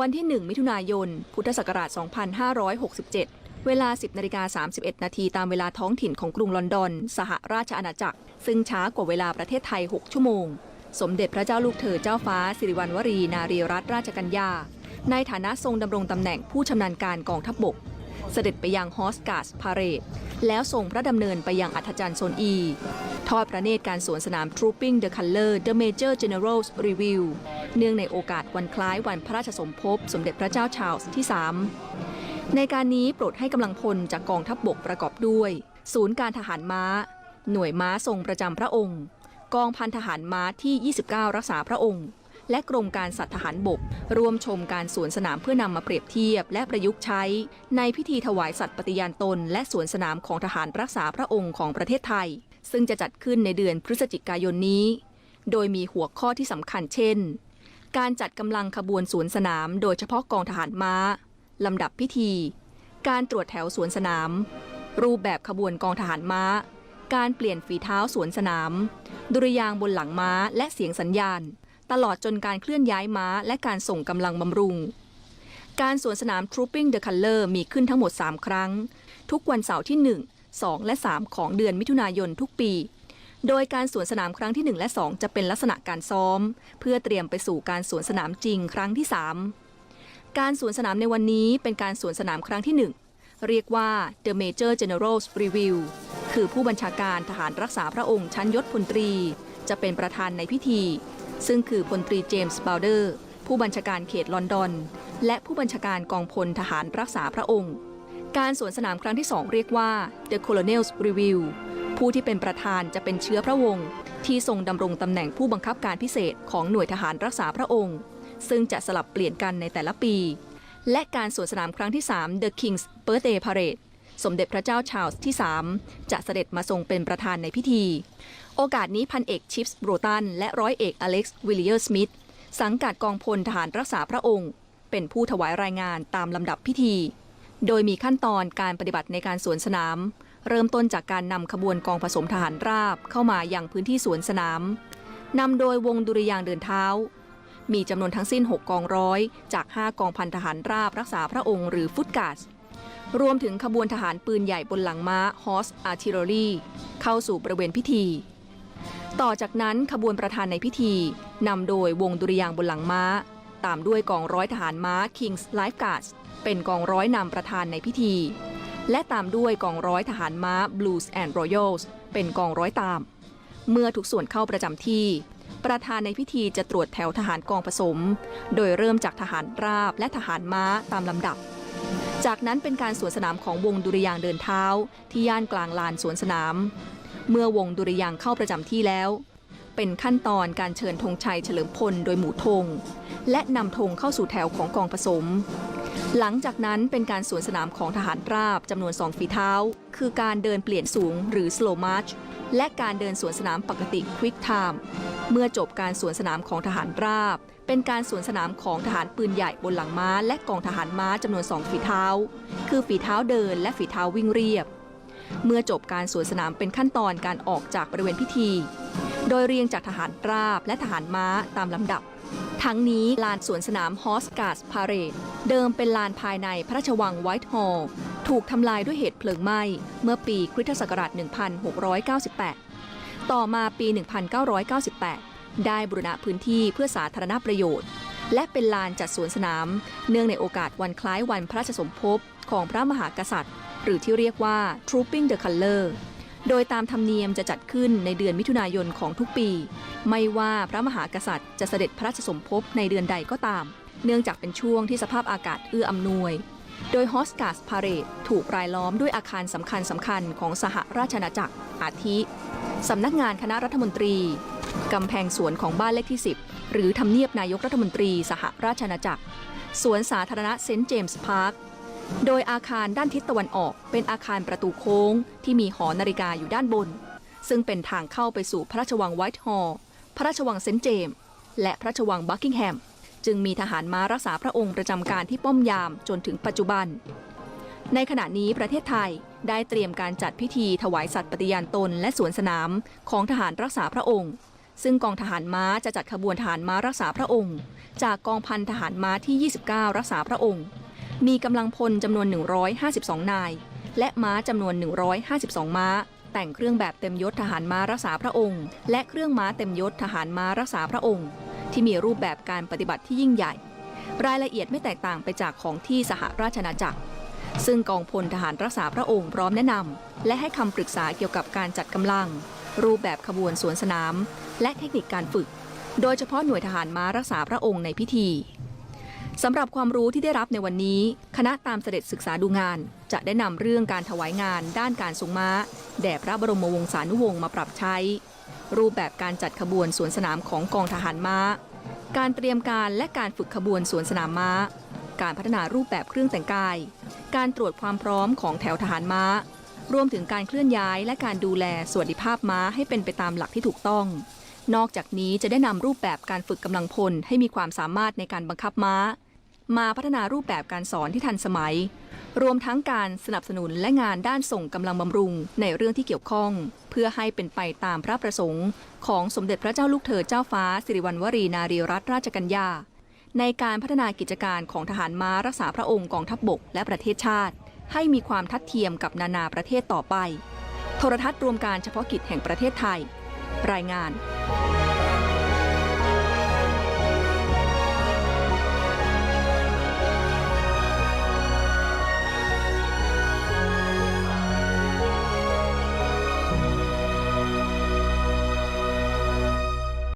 วันที่ 1 มิถุนายน พุทธศักราช 2567 เวลา 10นาฬิกา31 นาทีตามเวลาท้องถิ่นของกรุงลอนดอน สหราชอาณาจักร ซึ่งช้ากว่าเวลาประเทศไทย 6 ชั่วโมง สมเด็จพระเจ้าลูกเธอเจ้าฟ้า สิริวัณวรี นารีรัตนราชกัญญา ในฐานะทรงดำรงตำแหน่งผู้ชำนาญการกองทัพบบก เสด็จไปยังฮอสการ์สพาเรดแล้วส่งพระดำเนินไปยังอัธจันทร์โซนอี ทอดพระเนตรการสวนสนาม Trooping the Color The Major General's Review เนื่องในโอกาสวันคล้ายวันพระราชสมภพสมเด็จพระเจ้าชาร์ลส์ที่ 3 ในการนี้โปรดให้กำลังพลจากกองทัพบบกประกอบด้วย ศูนย์การทหารม้า หน่วยม้าทรงประจำพระองค์ กองพันทหารม้าที่ 29 รักษาพระองค์ และกรมการสัตว์ทหารบก ร่วมชมการสวนสนามเพื่อนำมาเปรียบเทียบ และประยุกต์ใช้ ในพิธีถวายสัตว์ปฏิญาณตน และสวนสนามของทหารรักษาพระองค์ของประเทศไทย ซึ่งจะจัดขึ้นในเดือนพฤศจิกายนนี้ โดยมีหัวข้อที่สำคัญเช่น การจัดกำลังขบวนสวนสนาม โดยเฉพาะกองทหารม้าลำดับพิธี การตรวจแถวสวนสนาม รูปแบบขบวนกองทหารม้า การเปลี่ยนฝีเท้าสวนสนาม ดุริยางบนหลังม้าและเสียงสัญญาณ ตลอดจนการเคลื่อนย้ายม้า และการส่งกำลังบำรุง การสวนสนาม Trooping the Color มีขึ้นทั้งหมด 3 ครั้ง ทุกวันเสาร์ที่ 1 2 และ 3 ของเดือนมิถุนายนทุกปี โดยการสวนสนามครั้งที่ 1 และ 2 จะเป็นลักษณะการซ้อม เพื่อเตรียมไปสู่การสวนสนามจริงครั้งที่ 3 การสวนสนามในวันนี้เป็นการสวนสนามครั้งที่ 1 เรียกว่า The Major General's Review คือผู้บัญชาการทหารรักษาพระองค์ชั้นยศพลตรี จะเป็นประธานในพิธี ซึ่งคือพลตรีเจมส์บาวเดอร์ ผู้บัญชาการเขตลอนดอน และผู้บัญชาการกองพลทหารรักษาพระองค์ การสวนสนามครั้งที่ 2 เรียกว่า The Colonel's Review ผู้ที่เป็นประธานจะเป็นเชื้อพระวงศ์ที่ทรงดำรงตำแหน่งผู้บังคับการพิเศษของหน่วยทหารรักษาพระองค์ ซึ่งจะสลับเปลี่ยนกันในแต่ละปี และการสวนสนามครั้งที่ 3 The King's Birthday Parade สมเด็จพระเจ้าชาร์ลส์ที่ 3 จะเสด็จมาทรงเป็นประธานในพิธี โอกาสนี้พันเอกชิปส์โบรตัน และร้อยเอกอเล็กซ์วิลเลียร์สมิธสังกัดกองพลทหารรักษาพระองค์ เป็นผู้ถวายรายงานตามลำดับพิธี โดยมีขั้นตอนการปฏิบัติในการสวนสนาม เริ่มต้นจากการนำขบวนกองผสมทหารราบเข้ามายังพื้นที่สวนสนามนำโดยวงดุริยางเดินเท้า มีจำนวนทั้งสิ้น 6 กองร้อย จาก 5 กองพันทหารราบรักษาพระองค์หรือฟุตการ์สรวมถึงขบวนทหารปืนใหญ่บนหลังม้า Horse Artillery เข้าสู่บริเวณพิธี ต่อจากนั้นขบวนประธานในพิธีนำโดยวงดุริยางบนหลังม้า ตามด้วยกองร้อยทหารม้า King's Life Guards เป็นกองร้อยนำประธานในพิธี และตามด้วยกองร้อยทหารม้า Blues and Royals เป็นกองร้อยตาม เมื่อทุกส่วนเข้าประจำที่ ประธานในพิธีจะตรวจแถวทหารกองผสม โดยเริ่มจากทหารราบและทหารม้าตามลำดับ จากนั้นเป็นการสวนสนามของวงดุริยางเดินเท้า ที่ย่านกลางลานสวนสนาม เมื่อวงดุริยางเข้าประจำที่แล้ว เป็นขั้นตอนการเชิญธงชัยเฉลิมพลโดยหมู่ธง และนำธงเข้าสู่แถวของกองผสม หลังจากนั้นเป็นการสวนสนามของทหารราบจำนวนสองฝีเท้า คือการเดินเปลี่ยนสูงหรือ slow march และการเดินสวนสนามปกติ quick time เมื่อจบการสวนสนามของทหารราบ เป็นการสวนสนามของทหารปืนใหญ่บนหลังม้า และกองทหารม้าจำนวนสองฝีเท้า คือฝีเท้าเดินและฝีเท้าวิ่งเรียบ เมื่อจบการสวนสนามเป็นขั้นตอนการออกจากบริเวณพิธี โดยเรียงจากทหารราบและทหารม้าตามลำดับ ทั้งนี้ลานสวนสนามฮอสการ์สพาเรดเดิมเป็นลานภายในพระราชวังไวท์ฮอลล์ถูกทำลายด้วยเหตุเพลิงไหม้เมื่อปีคริสตศักราช 1698 ต่อมาปี 1998 ได้บุรณะพื้นที่เพื่อสาธารณประโยชน์ และเป็นลานจัดสวนสนาม เนื่องในโอกาสวันคล้ายวันพระราชสมภพของพระมหากษัตริย์ หรือที่เรียกว่า Trooping the Color โดยตามธรรมเนียมจะจัดขึ้นในเดือนมิถุนายนของทุกปี ไม่ว่าพระมหากษัตริย์จะเสด็จพระราชสมภพในเดือนใดก็ตาม เนื่องจากเป็นช่วงที่สภาพอากาศเอื้ออำนวย โดยฮอสการ์สพาเรดถูกรายล้อมด้วยอาคารสำคัญสำคัญของสหราชอาณาจักร อาทิสำนักงานคณะรัฐมนตรี กำแพงสวนของบ้านเลขที่ 10 หรือทำเนียบนายกรัฐมนตรีสหราชอาณาจักร สวนสาธารณะเซนต์เจมส์พาร์ค โดยอาคารด้านทิศตะวันออก เป็นอาคารประตูโค้ง ที่มีหอนาฬิกาอยู่ด้านบน ซึ่งเป็นทางเข้าไปสู่พระราชวังไวท์ฮอลล์พระราชวังเซนต์เจมส์และพระราชวังบักกิงแฮม จึงมีทหารม้ารักษาพระองค์ประจำการที่ป้อมยามจนถึงปัจจุบัน ในขณะนี้ประเทศไทยได้เตรียมการจัดพิธีถวายสัตย์ปฏิญาณตนและสวนสนามของทหารรักษาพระองค์ ซึ่งกองทหารม้าจะจัดขบวนทหารม้ารักษาพระองค์ จากกองพันทหารม้าที่ 29 รักษาพระองค์ มีกำลังพลจำนวน 152 นาย และม้าจำนวน 152 ม้า แต่งเครื่องแบบเต็มยศทหารม้ารักษาพระองค์ และเครื่องม้าเต็มยศทหารม้ารักษาพระองค์ ที่มีรูปแบบการปฏิบัติที่ยิ่งใหญ่ รายละเอียดไม่แตกต่างไปจากของที่สหราชอาณาจักร ซึ่งกองพลทหารรักษาพระองค์พร้อมแนะนำและให้คำปรึกษาเกี่ยวกับการจัดกำลัง รูปแบบขบวนสวนสนาม และเทคนิคการฝึก โดยเฉพาะหน่วยทหารม้ารักษาพระองค์ในพิธี สำหรับความรู้ที่ได้รับในวันนี้ คณะตามเสด็จศึกษาดูงาน จะได้นำเรื่องการถวายงาน ด้านการทรงม้า แด่พระบรมวงศานุวงศ์มาปรับใช้ รูปแบบการจัดขบวนสวนสนามของกองทหารม้า การเตรียมการและการฝึกขบวนสวนสนามม้า การพัฒนารูปแบบเครื่องแต่งกาย การตรวจความพร้อมของแถวทหารม้า รวมถึงการเคลื่อนย้ายและการดูแลสวัสดิภาพม้าให้เป็นไปตามหลักที่ถูกต้องนอกจากนี้จะได้นำรูปแบบการฝึกกำลังพลให้มีความสามารถในการบังคับม้า มาพัฒนารูปแบบการสอนที่ทันสมัย รวมทั้งการสนับสนุนและงานด้านส่งกำลังบำรุงในเรื่องที่เกี่ยวข้อง เพื่อให้เป็นไปตามพระประสงค์ ของสมเด็จพระเจ้าลูกเธอเจ้าฟ้าสิริวัณวรีนารีรัตนราชกัญญา ในการพัฒนากิจการของทหารม้ารักษาพระองค์กองทัพบบกและประเทศชาติ ให้มีความทัดเทียมกับนานาประเทศต่อไป โทรทัศน์รวมการเฉพาะกิจแห่งประเทศไทย รายงาน